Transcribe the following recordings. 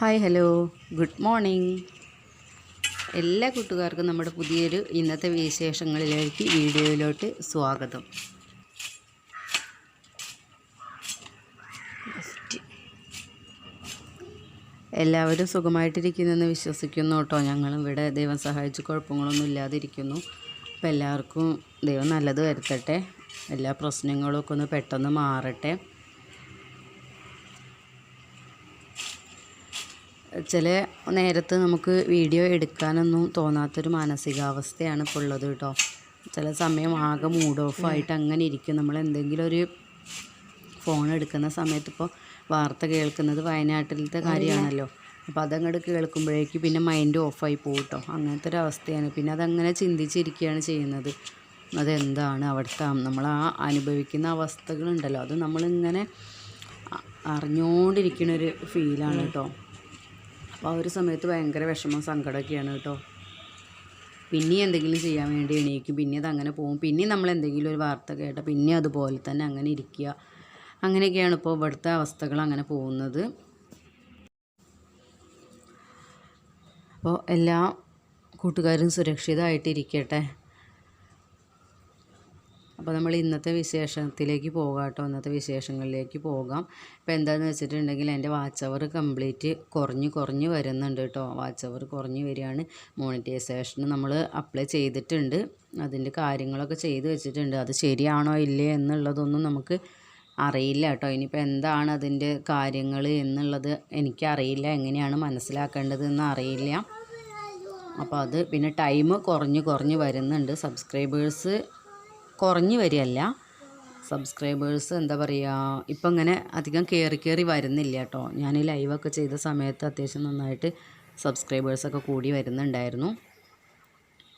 Hi hello. Good morning. എല്ലാ കൂട്ടുകാർക്കും നമ്മുടെ പുതിയൊരു ഇന്നത്തെ വിശേഷങ്ങളിലേക്ക് വീഡിയോയിലോട്ട് സ്വാഗതം. എല്ലാവരും സുഖമായിട്ടിരിക്കുന്നെന്ന് വിശ്വസിക്കുന്നു കേട്ടോ. ഞങ്ങളും ഇവിടെ ദൈവം സഹായിച്ച് കുഴപ്പങ്ങളൊന്നും ഇല്ലാതിരിക്കുന്നു. അപ്പോൾ എല്ലാവർക്കും ദൈവം നല്ലത് വരുത്തട്ടെ. എല്ലാ പ്രശ്നങ്ങളും ഒക്കെ ഒന്ന് പെട്ടെന്ന് മാറട്ടെ. ചില നേരത്ത് നമുക്ക് വീഡിയോ എടുക്കാനൊന്നും തോന്നാത്തൊരു മാനസികാവസ്ഥയാണ് ഇപ്പോൾ ഉള്ളത് കേട്ടോ. ചില സമയം ആകെ മൂഡ് ഓഫ് ആയിട്ട് അങ്ങനെ ഇരിക്കും. നമ്മൾ എന്തെങ്കിലും ഒരു ഫോൺ എടുക്കുന്ന സമയത്ത് ഇപ്പോൾ വാർത്ത കേൾക്കുന്നത് വയനാട്ടിലത്തെ കാര്യമാണല്ലോ. അപ്പോൾ അതങ്ങോട്ട് കേൾക്കുമ്പോഴേക്ക് പിന്നെ മൈൻഡ് ഓഫായി പോകും കേട്ടോ. അങ്ങനത്തെ ഒരു അവസ്ഥയാണ്. പിന്നെ അതങ്ങനെ ചിന്തിച്ചിരിക്കുകയാണ് ചെയ്യുന്നത്. അതെന്താണ് അവിടുത്തെ നമ്മൾ ആ അനുഭവിക്കുന്ന അവസ്ഥകളുണ്ടല്ലോ. അത് നമ്മളിങ്ങനെ അറിഞ്ഞുകൊണ്ടിരിക്കുന്നൊരു ഫീലാണ് കേട്ടോ. അപ്പോൾ ആ ഒരു സമയത്ത് ഭയങ്കര വിഷമം സങ്കടമൊക്കെയാണ് കേട്ടോ. പിന്നെയും എന്തെങ്കിലും ചെയ്യാൻ വേണ്ടി എണീക്കും. പിന്നെ അതങ്ങനെ പോകും പിന്നെയും നമ്മൾ എന്തെങ്കിലും ഒരു വാർത്ത കേട്ട പിന്നെ അതുപോലെ തന്നെ അങ്ങനെ ഇരിക്കുക. അങ്ങനെയൊക്കെയാണ് ഇപ്പോൾ ഇവിടുത്തെ അവസ്ഥകൾ അങ്ങനെ പോകുന്നത്. അപ്പോൾ എല്ലാ കൂട്ടുകാരും സുരക്ഷിതമായിട്ടിരിക്കട്ടെ. അപ്പോൾ നമ്മൾ ഇന്നത്തെ വിശേഷത്തിലേക്ക് പോകാം കേട്ടോ. ഇന്നത്തെ വിശേഷങ്ങളിലേക്ക് പോകാം. ഇപ്പോൾ എന്താണെന്ന് വെച്ചിട്ടുണ്ടെങ്കിൽ എന്റെ വാച്ച് അവർ കംപ്ലീറ്റ് കുറഞ്ഞ് കുറഞ്ഞ് വരുന്നുണ്ട് കേട്ടോ. വാച്ച് അവർ കുറഞ്ഞ് വരികയാണ്. മോണിറ്റൈസേഷന് നമ്മൾ അപ്ലൈ ചെയ്തിട്ടുണ്ട്. അതിന്റെ കാര്യങ്ങളൊക്കെ ചെയ്ത് വെച്ചിട്ടുണ്ട്. അത് ശരിയാണോ ഇല്ലേ എന്നുള്ളതൊന്നും നമുക്ക് അറിയില്ല കേട്ടോ. ഇനിയിപ്പോൾ എന്താണ് അതിന്റെ കാര്യങ്ങൾ എന്നുള്ളത് എനിക്കറിയില്ല. എങ്ങനെയാണ് മനസ്സിലാക്കേണ്ടതെന്ന് അറിയില്ല. അപ്പോൾ അത് പിന്നെ ടൈം കുറഞ്ഞ് കുറഞ്ഞ് വരുന്നുണ്ട്. സബ്സ്ക്രൈബേഴ്സ് കുറഞ്ഞ് വരികയല്ല. സബ്സ്ക്രൈബേഴ്സ് എന്താ പറയുക ഇപ്പം ഇങ്ങനെ അധികം കയറി കയറി വരുന്നില്ല കേട്ടോ. ഞാൻ ലൈവൊക്കെ ചെയ്ത സമയത്ത് അത്യാവശ്യം നന്നായിട്ട് സബ്സ്ക്രൈബേഴ്സൊക്കെ കൂടി വരുന്നുണ്ടായിരുന്നു.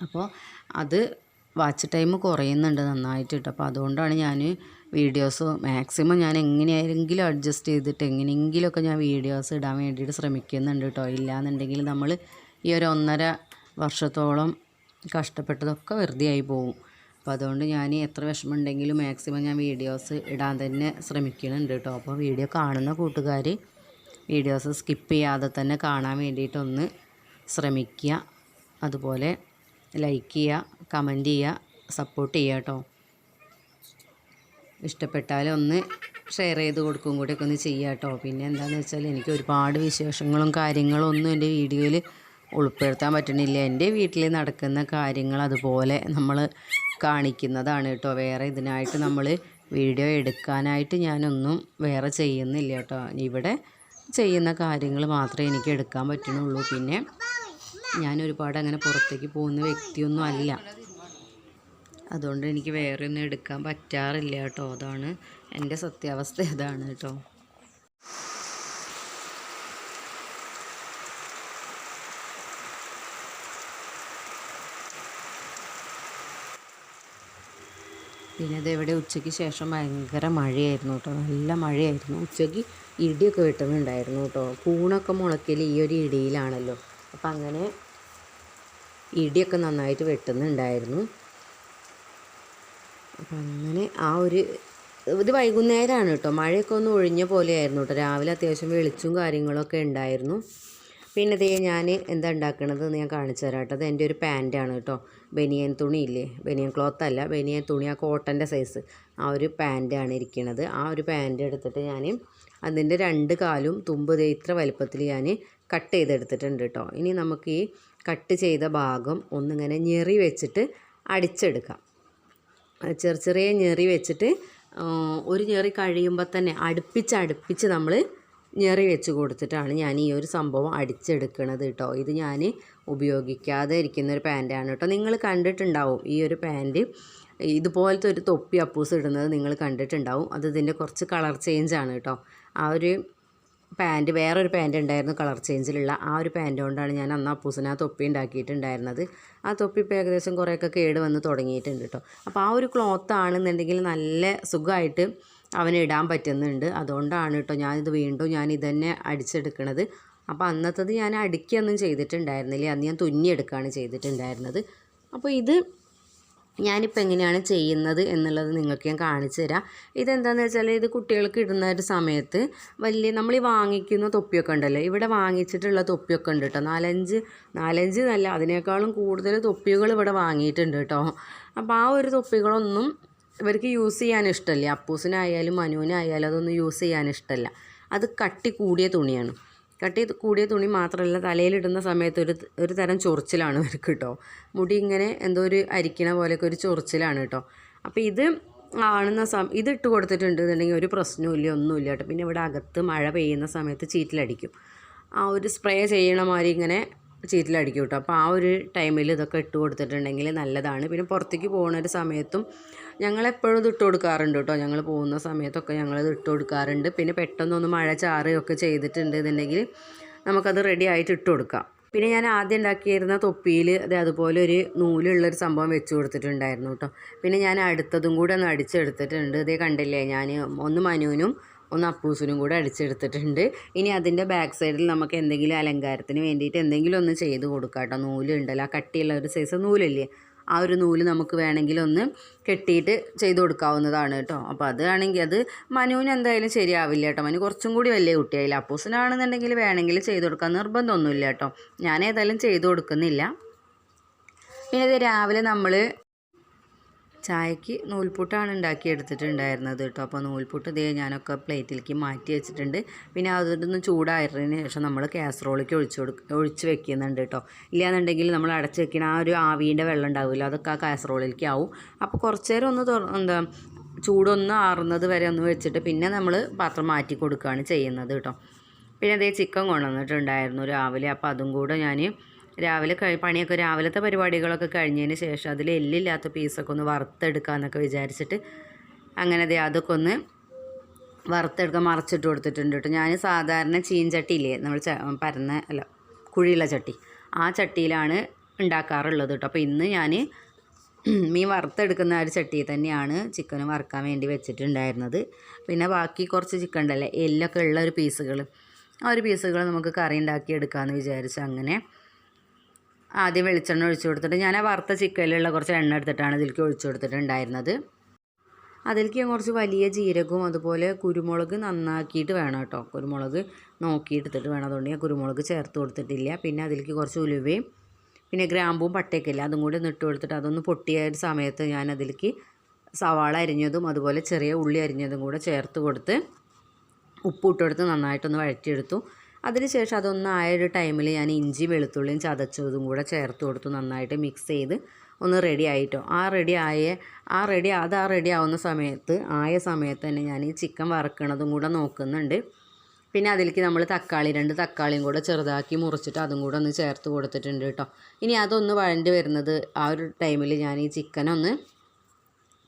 അപ്പോൾ അത് വാച്ച് ടൈം കുറയുന്നുണ്ട് നന്നായിട്ട് കേട്ടോ. അപ്പോൾ അതുകൊണ്ടാണ് ഞാൻ വീഡിയോസ് മാക്സിമം ഞാൻ എങ്ങനെയെങ്കിലും അഡ്ജസ്റ്റ് ചെയ്തിട്ട് എങ്ങനെയെങ്കിലുമൊക്കെ ഞാൻ വീഡിയോസ് ഇടാൻ വേണ്ടിയിട്ട് ശ്രമിക്കുന്നുണ്ട് കേട്ടോ. ഇല്ലാന്നുണ്ടെങ്കിൽ നമ്മൾ ഈ ഒരു ഒന്നര വർഷത്തോളം കഷ്ടപ്പെട്ടതൊക്കെ വെറുതെ ആയി പോകും അപ്പോൾ അതുകൊണ്ട് ഞാൻ എത്ര വിഷമമുണ്ടെങ്കിലും മാക്സിമം ഞാൻ വീഡിയോസ് ഇടാൻ തന്നെ ശ്രമിക്കുന്നുണ്ട് കേട്ടോ അപ്പോൾ വീഡിയോ കാണുന്ന കൂട്ടുകാർ വീഡിയോസ് സ്കിപ്പ് ചെയ്യാതെ തന്നെ കാണാൻ വേണ്ടിയിട്ടൊന്ന് ശ്രമിക്കുക. അതുപോലെ ലൈക്ക് ചെയ്യുക കമന്റ് ചെയ്യുക സപ്പോർട്ട് ചെയ്യുക കേട്ടോ ഇഷ്ടപ്പെട്ടാലൊന്ന് ഷെയർ ചെയ്ത് കൊടുക്കും കൂടെയൊക്കെ ഒന്ന് ചെയ്യുക കേട്ടോ പിന്നെ എന്താണെന്ന് വെച്ചാൽ എനിക്ക് ഒരുപാട് വിശേഷങ്ങളും കാര്യങ്ങളും ഒന്നും എന്റെ വീഡിയോയിൽ ഉൾപ്പെടുത്താൻ പറ്റണില്ല. എന്റെ വീട്ടിൽ നടക്കുന്ന കാര്യങ്ങൾ അതുപോലെ നമ്മൾ കാണിക്കുന്നതാണ് കേട്ടോ. വേറെ ഇതിനായിട്ട് നമ്മൾ വീഡിയോ എടുക്കാനായിട്ട് ഞാനൊന്നും വേറെ ചെയ്യുന്നില്ല കേട്ടോ. ഇവിടെ ചെയ്യുന്ന കാര്യങ്ങൾ മാത്രമേ എനിക്ക് എടുക്കാൻ പറ്റുന്നുള്ളൂ. പിന്നെ ഞാൻ ഒരുപാട് അങ്ങനെ പുറത്തേക്ക് പോകുന്ന വ്യക്തിയൊന്നും അല്ല. അതുകൊണ്ട് എനിക്ക് വേറെ ഒന്നും എടുക്കാൻ പറ്റാറില്ല കേട്ടോ. അതാണ് എന്റെ സത്യാവസ്ഥ. ഇതാണ് കേട്ടോ. പിന്നെ ഇതെവിടെ ഉച്ചയ്ക്ക് ശേഷം ഭയങ്കര മഴയായിരുന്നു കേട്ടോ. നല്ല മഴയായിരുന്നു. ഉച്ചയ്ക്ക് ഇടിയൊക്കെ വെട്ടുന്നുണ്ടായിരുന്നു കേട്ടോ. കൂണൊക്കെ മുളയ്ക്കൽ ഈ ഒരു ഇടിയിലാണല്ലോ. അപ്പം അങ്ങനെ ഇടിയൊക്കെ നന്നായിട്ട് വെട്ടുന്നുണ്ടായിരുന്നു. അപ്പം അങ്ങനെ ആ ഒരു ഇത് വൈകുന്നേരമാണ് കേട്ടോ. മഴയൊക്കെ ഒന്ന് ഒഴിഞ്ഞ പോലെയായിരുന്നു കേട്ടോ. രാവിലെ അത്യാവശ്യം വെളിച്ചും കാര്യങ്ങളൊക്കെ ഉണ്ടായിരുന്നു. പിന്നെ ഇതേ ഞാൻ എന്താ ഉണ്ടാക്കണത് ഞാൻ കാണിച്ചു തരാം കേട്ടോ. അത് എന്റെ ഒരു പാന്റാണ് കേട്ടോ. ബനിയൻ തുണിയില്ലേ? ബനിയൻ ക്ലോത്ത് അല്ല. ബനിയൻ തുണി ആ കോട്ടന്റെ സൈസ് ആ ഒരു പാന്റാണ് ഇരിക്കുന്നത് ആ ഒരു പാന്റ് എടുത്തിട്ട് ഞാൻ അതിന്റെ രണ്ട് കാലും തുമ്പ് ഇത്ര വലുപ്പത്തിൽ ഞാൻ കട്ട് ചെയ്തെടുത്തിട്ടുണ്ട് കേട്ടോ. ഇനി നമുക്ക് ഈ കട്ട് ചെയ്ത ഭാഗം ഒന്നിങ്ങനെ ഞെറി വെച്ചിട്ട് അടിച്ചെടുക്കാം. ചെറിയ ചെറിയ ഞെറി വെച്ചിട്ട് ഒരു ഞെറി കഴിയുമ്പോൾ തന്നെ അടുപ്പിച്ച് അടുപ്പിച്ച് നമ്മൾ ഞെറി വെച്ച് കൊടുത്തിട്ടാണ് ഞാൻ ഈ ഒരു സംഭവം അടിച്ചെടുക്കണത് കേട്ടോ ഇത് ഞാൻ ഉപയോഗിക്കാതെ ഇരിക്കുന്ന ഒരു പാന്റാണ് കേട്ടോ നിങ്ങൾ കണ്ടിട്ടുണ്ടാവും ഈ ഒരു പാന്റ് ഇതുപോലത്തെ ഒരു തൊപ്പി അപ്പൂസ് ഇടുന്നത് നിങ്ങൾ കണ്ടിട്ടുണ്ടാവും. അത് ഇതിന്റെ കുറച്ച് കളർ ചേഞ്ചാണ് കേട്ടോ ആ ഒരു പാന്റ് വേറൊരു പാന്റ് ഉണ്ടായിരുന്നു കളർ ചേഞ്ചിലുള്ള. ആ ഒരു പാന്റ് കൊണ്ടാണ് ഞാൻ അന്ന് അപ്പൂസിന് ആ തൊപ്പി ഉണ്ടാക്കിയിട്ടുണ്ടായിരുന്നത്. ആ തൊപ്പി ഇപ്പോൾ ഏകദേശം കുറേയൊക്കെ കേട് വന്ന് തുടങ്ങിയിട്ടുണ്ട് കേട്ടോ അപ്പോൾ ആ ഒരു ക്ലോത്ത് ആണെന്നുണ്ടെങ്കിൽ നല്ല സുഖമായിട്ട് അവന് ഇടാൻ പറ്റുന്നുണ്ട്. അതുകൊണ്ടാണ് കേട്ടോ ഞാനിത് വീണ്ടും ഞാൻ ഇതന്നെ അടിച്ചെടുക്കണത്. അപ്പോൾ അന്നത്തത് ഞാൻ അടുക്കിയൊന്നും ചെയ്തിട്ടുണ്ടായിരുന്നില്ല. അന്ന് ഞാൻ തുന്നിയെടുക്കുകയാണ് ചെയ്തിട്ടുണ്ടായിരുന്നത്. അപ്പോൾ ഇത് ഞാനിപ്പോൾ എങ്ങനെയാണ് ചെയ്യുന്നത് എന്നുള്ളത് നിങ്ങൾക്ക് ഞാൻ കാണിച്ചു തരാം. ഇതെന്താണെന്ന് വെച്ചാൽ ഇത് കുട്ടികൾക്ക് ഇടുന്ന ഒരു സമയത്ത് വലിയ നമ്മൾ ഈ വാങ്ങിക്കുന്ന തൊപ്പിയൊക്കെ ഉണ്ടല്ലോ. ഇവിടെ വാങ്ങിച്ചിട്ടുള്ള തൊപ്പിയൊക്കെ ഉണ്ട് കേട്ടോ. നാലഞ്ച് നാലഞ്ച് നല്ല അതിനേക്കാളും കൂടുതൽ തൊപ്പികൾ ഇവിടെ വാങ്ങിയിട്ടുണ്ട് കേട്ടോ. അപ്പോൾ ആ ഒരു തൊപ്പികളൊന്നും ഇവർക്ക് യൂസ് ചെയ്യാൻ ഇഷ്ടമല്ല. അപ്പൂസിനായാലും മനുവിനായാലും അതൊന്നും യൂസ് ചെയ്യാൻ ഇഷ്ടമല്ല. അത് കട്ടി കൂടിയ തുണിയാണ്. കട്ടി കൂടിയ തുണി മാത്രമല്ല തലയിലിടുന്ന സമയത്ത് ഒരു ഒരു തരം ചൊറിച്ചിലാണ് ഇവർക്ക് കേട്ടോ മുടി ഇങ്ങനെ എന്തോ ഒരു അരിക്കണ പോലെയൊക്കെ ഒരു ചൊറിച്ചിലാണ് കേട്ടോ അപ്പോൾ ഇത് ആണെന്ന സം ഇത് ഇട്ട് കൊടുത്തിട്ടുണ്ട് എന്നുണ്ടെങ്കിൽ ഒരു പ്രശ്നവും ഒന്നുമില്ല കേട്ടോ പിന്നെ ഇവിടെ അകത്ത് മഴ പെയ്യുന്ന സമയത്ത് ചീറ്റിലടിക്കും. ആ ഒരു സ്പ്രേ ചെയ്യണ മാതിരി ഇങ്ങനെ ചീറ്റിലടിക്കും കേട്ടോ അപ്പോൾ ആ ഒരു ടൈമിൽ ഇതൊക്കെ ഇട്ട് കൊടുത്തിട്ടുണ്ടെങ്കിൽ നല്ലതാണ്. പിന്നെ പുറത്തേക്ക് പോകുന്ന ഒരു സമയത്തും ഞങ്ങളെപ്പോഴും ഇത് ഇട്ട് കൊടുക്കാറുണ്ട് കേട്ടോ. ഞങ്ങൾ പോകുന്ന സമയത്തൊക്കെ ഞങ്ങളിത് ഇട്ട് കൊടുക്കാറുണ്ട്. പിന്നെ പെട്ടെന്നൊന്ന് മഴ ചാറുകയൊക്കെ ചെയ്തിട്ടുണ്ട് എന്നുണ്ടെങ്കിൽ നമുക്കത് റെഡി ആയിട്ട് ഇട്ട് കൊടുക്കാം. പിന്നെ ഞാൻ ആദ്യം ഉണ്ടാക്കിയിരുന്ന തൊപ്പിയിൽ അത് അതുപോലെ ഒരു നൂലുള്ളൊരു സംഭവം വെച്ച് കൊടുത്തിട്ടുണ്ടായിരുന്നു കേട്ടോ. പിന്നെ ഞാൻ അടുത്തതും കൂടെ ഒന്ന് അടിച്ചെടുത്തിട്ടുണ്ട്. ഇതേ കണ്ടില്ലേ? ഞാൻ ഒന്ന് മനുവിനും ഒന്ന് അപ്പൂസിനും കൂടെ അടിച്ചെടുത്തിട്ടുണ്ട്. ഇനി അതിന്റെ ബാക്ക് സൈഡിൽ നമുക്ക് എന്തെങ്കിലും അലങ്കാരത്തിന് വേണ്ടിയിട്ട് എന്തെങ്കിലും ഒന്ന് ചെയ്ത് കൊടുക്കാം കേട്ടോ. നൂലുണ്ടല്ലോ ആ കട്ടിയുള്ള ഒരു സൈസ് നൂലല്ലേ? ആ ഒരു നൂൽ നമുക്ക് വേണമെങ്കിൽ ഒന്ന് കെട്ടിയിട്ട് ചെയ്ത് കൊടുക്കാവുന്നതാണ് കേട്ടോ. അപ്പോൾ അതാണെങ്കിൽ അത് മനുവിന് എന്തായാലും ശരിയാവില്ല കേട്ടോ. മനു കുറച്ചും കൂടി വലിയ കുട്ടിയായില്ല. അപ്പൂസിനാണെന്നുണ്ടെങ്കിൽ വേണമെങ്കിൽ ചെയ്ത് കൊടുക്കാൻ നിർബന്ധമൊന്നുമില്ല കേട്ടോ. ഞാൻ ഏതായാലും ചെയ്ത് കൊടുക്കുന്നില്ല. പിന്നെ ഇത് രാവിലെ നമ്മൾ ചായക്ക് നൂൽപുട്ടാണ് ഉണ്ടാക്കി എടുത്തിട്ടുണ്ടായിരുന്നത് കേട്ടോ. അപ്പോൾ നൂൽപുട്ട് ഇതേ ഞാനൊക്കെ പ്ലേറ്റിലേക്ക് മാറ്റി വെച്ചിട്ടുണ്ട്. പിന്നെ അതൊന്ന് ചൂടായതിന് ശേഷം നമ്മൾ കാസറോളിലേക്ക് ഒഴിച്ചു കൊടുക്ക ഒഴിച്ച് വെക്കുന്നുണ്ട് കേട്ടോ. ഇല്ലാന്നുണ്ടെങ്കിൽ നമ്മൾ അടച്ച് വെക്കുന്ന ആ ഒരു ആവീന്റെ വെള്ളം ഉണ്ടാവില്ല. അതൊക്കെ ആ കാസറോളിലേക്ക് ആവും. അപ്പോൾ കുറച്ച് നേരം ഒന്ന് എന്താ ചൂടൊന്ന് ആറുന്നത് വരെ ഒന്ന് വെച്ചിട്ട് പിന്നെ നമ്മൾ പാത്രം മാറ്റി കൊടുക്കുകയാണ് ചെയ്യുന്നത് കേട്ടോ. പിന്നെ അതേ ചിക്കൻ കൊണ്ടുവന്നിട്ടുണ്ടായിരുന്നു രാവിലെ. അപ്പോൾ അതും കൂടെ ഞാൻ രാവിലെ കഴി പണിയൊക്കെ രാവിലത്തെ പരിപാടികളൊക്കെ കഴിഞ്ഞതിന് ശേഷം അതിൽ എല്ലില്ലാത്ത പീസൊക്കെ ഒന്ന് വറുത്തെടുക്കാമെന്നൊക്കെ വിചാരിച്ചിട്ട് അങ്ങനെ ദേ അതൊക്കെ ഒന്ന് വറുത്തെടുക്കാൻ മറച്ചിട്ട് കൊടുത്തിട്ടുണ്ട് കേട്ടോ. ഞാൻ സാധാരണ ചീൻചട്ടിയില്ലേ നമ്മൾ പരന്ന അല്ല കുഴിയുള്ള ചട്ടി ആ ചട്ടിയിലാണ് ഉണ്ടാക്കാറുള്ളത് കേട്ടോ. അപ്പോൾ ഇന്ന് ഞാൻ മീൻ വറുത്തെടുക്കുന്ന ഒരു ചട്ടിയിൽ തന്നെയാണ് ചിക്കൻ വറുക്കാൻ വേണ്ടി വെച്ചിട്ടുണ്ടായിരുന്നത്. പിന്നെ ബാക്കി കുറച്ച് ചിക്കൻ ഉണ്ടല്ലേ എല്ലൊക്കെ ഉള്ള ഒരു പീസുകൾ. ആ ഒരു പീസുകൾ നമുക്ക് കറി ഉണ്ടാക്കി എടുക്കാമെന്ന് വിചാരിച്ച് അങ്ങനെ ആദ്യം വെളിച്ചെണ്ണ ഒഴിച്ചു കൊടുത്തിട്ട് ഞാൻ ആ വറുത്ത ചിക്കനിലുള്ള കുറച്ച് എണ്ണ എടുത്തിട്ടാണ് ഇതിലേക്ക് ഒഴിച്ചു കൊടുത്തിട്ടുണ്ടായിരുന്നത്. അതിലേക്ക് കുറച്ച് വലിയ ജീരകവും അതുപോലെ കുരുമുളക് നന്നാക്കിയിട്ട് വേണം കേട്ടോ. കുരുമുളക് നോക്കി എടുത്തിട്ട് വേണം. അതുകൊണ്ട് ഞാൻ കുരുമുളക് ചേർത്ത് കൊടുത്തിട്ടില്ല. പിന്നെ അതിലേക്ക് കുറച്ച് ഉലുവയും പിന്നെ ഗ്രാമ്പും പട്ടയൊക്കെ അതും കൂടി നിട്ട് കൊടുത്തിട്ട് അതൊന്ന് പൊട്ടിയ ഒരു സമയത്ത് ഞാൻ അതിലേക്ക് സവാള അരിഞ്ഞതും അതുപോലെ ചെറിയ ഉള്ളി അരിഞ്ഞതും കൂടെ ചേർത്ത് കൊടുത്ത് ഉപ്പ് ഇട്ടെടുത്ത് നന്നായിട്ടൊന്ന് വഴറ്റിയെടുത്തു. അതിനുശേഷം അതൊന്നായ ഒരു ടൈമിൽ ഞാൻ ഇഞ്ചി വെളുത്തുള്ളിയും ചതച്ചതും കൂടെ ചേർത്ത് കൊടുത്ത് നന്നായിട്ട് മിക്സ് ചെയ്ത് ഒന്ന് റെഡി ആയിട്ടോ. ആ റെഡി ആയ ആ റെഡി അത് ആ റെഡി ആവുന്ന സമയത്ത് ആയ സമയത്ത് തന്നെ ഞാൻ ഈ ചിക്കൻ വറക്കണതും കൂടെ നോക്കുന്നുണ്ട്. പിന്നെ അതിലേക്ക് നമ്മൾ തക്കാളി രണ്ട് തക്കാളിയും കൂടെ ചെറുതാക്കി മുറിച്ചിട്ട് അതും കൂടെ ഒന്ന് ചേർത്ത് കൊടുത്തിട്ടുണ്ട് കേട്ടോ. ഇനി അതൊന്ന് വഴണ്ടി വരുന്നത് ആ ഒരു ടൈമിൽ ഞാൻ ഈ ചിക്കനൊന്ന്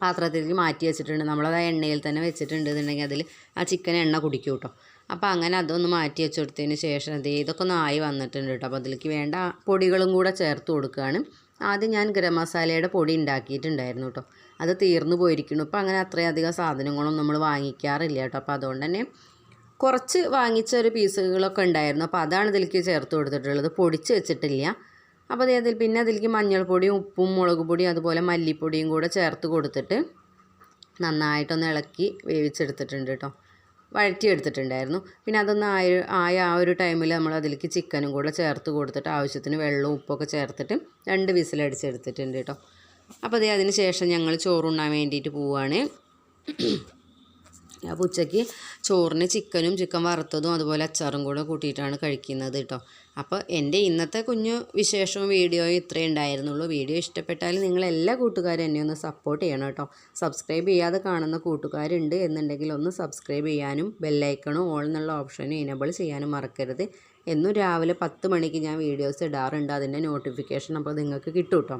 പാത്രത്തിലേക്ക് മാറ്റി വെച്ചിട്ടുണ്ട്. നമ്മളത് ആ എണ്ണയിൽ തന്നെ വെച്ചിട്ടുണ്ട് എന്നുണ്ടെങ്കിൽ അതിൽ ആ ചിക്കൻ എണ്ണ കുടിക്കും കേട്ടോ. അപ്പോൾ അങ്ങനെ അതൊന്ന് മാറ്റി വെച്ച് കൊടുത്തതിന് ശേഷം അത് ഇതൊക്കെ ഒന്ന് ആയി വന്നിട്ടുണ്ട് കേട്ടോ. അപ്പോൾ അതിലേക്ക് വേണ്ട പൊടികളും കൂടെ ചേർത്ത് കൊടുക്കുകയാണ് ആദ്യം ഞാൻ ഗരം മസാലയുടെ പൊടി ഉണ്ടാക്കിയിട്ടുണ്ടായിരുന്നു കേട്ടോ. അത് തീർന്നു പോയിരിക്കുന്നു. ഇപ്പോൾ അങ്ങനെ അത്രയധികം സാധനങ്ങളും നമ്മൾ വാങ്ങിക്കാറില്ല കേട്ടോ. അപ്പോൾ അതുകൊണ്ട് തന്നെ കുറച്ച് വാങ്ങിച്ച ഒരു പീസുകളൊക്കെ ഉണ്ടായിരുന്നു. അപ്പോൾ അതാണ് ഇതിലേക്ക് ചേർത്ത് കൊടുത്തിട്ടുള്ളത്. പൊടിച്ച് വെച്ചിട്ടില്ല. അപ്പോൾ അതേ അതിൽ പിന്നെ അതിലേക്ക് മഞ്ഞൾപ്പൊടിയും ഉപ്പും മുളക് പൊടിയും അതുപോലെ മല്ലിപ്പൊടിയും കൂടെ ചേർത്ത് കൊടുത്തിട്ട് നന്നായിട്ടൊന്ന് ഇളക്കി വേവിച്ചെടുത്തിട്ടുണ്ട് കേട്ടോ. വഴറ്റിയെടുത്തിട്ടുണ്ടായിരുന്നു. പിന്നെ അതൊന്ന് ആയ ആയ ആ ഒരു ടൈമിൽ നമ്മൾ അതിലേക്ക് ചിക്കനും കൂടെ ചേർത്ത് കൊടുത്തിട്ട് ആവശ്യത്തിന് വെള്ളവും ഉപ്പൊക്കെ ചേർത്തിട്ട് രണ്ട് വിസിലടിച്ചെടുത്തിട്ടുണ്ട് കേട്ടോ. അപ്പോൾ അതേ അതിന് ശേഷം ഞങ്ങൾ ചോറുണ്ണാൻ വേണ്ടിയിട്ട് പോവുകയാണ് അപ്പോൾ ഉച്ചയ്ക്ക് ചോറിന് ചിക്കനും ചിക്കൻ വറുത്തതും അതുപോലെ അച്ചാറും കൂടെ കൂട്ടിയിട്ടാണ് കഴിക്കുന്നത് കേട്ടോ അപ്പോൾ എന്റെ ഇന്നത്തെ കുഞ്ഞു വിശേഷവും വീഡിയോയും ഇത്രയേ ഉണ്ടായിരുന്നുള്ളൂ. വീഡിയോ ഇഷ്ടപ്പെട്ടാൽ നിങ്ങൾ എല്ലാ കൂട്ടുകാരും എന്നെ ഒന്ന് സപ്പോർട്ട് ചെയ്യണം കേട്ടോ സബ്സ്ക്രൈബ് ചെയ്യാതെ കാണുന്ന കൂട്ടുകാരുണ്ട് എന്നുണ്ടെങ്കിൽ ഒന്ന് സബ്സ്ക്രൈബ് ചെയ്യാനും ബെല്ലൈക്കണും ഓൾ എന്നുള്ള ഓപ്ഷനും ഇനബിൾ ചെയ്യാനും മറക്കരുത്. എന്നും രാവിലെ പത്ത് മണിക്ക് ഞാൻ വീഡിയോസ് ഇടാറുണ്ട്. അതിന്റെ നോട്ടിഫിക്കേഷൻ അപ്പോൾ നിങ്ങൾക്ക് കിട്ടും കേട്ടോ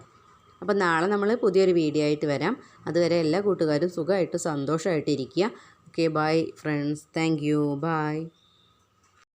അപ്പോൾ നാളെ നമ്മൾ പുതിയൊരു വീഡിയോ ആയിട്ട് വരാം. അതുവരെ എല്ലാ കൂട്ടുകാരും സുഖമായിട്ട് സന്തോഷമായിട്ട് ഇരിക്കുക. okay bye friends. Thank you. Bye.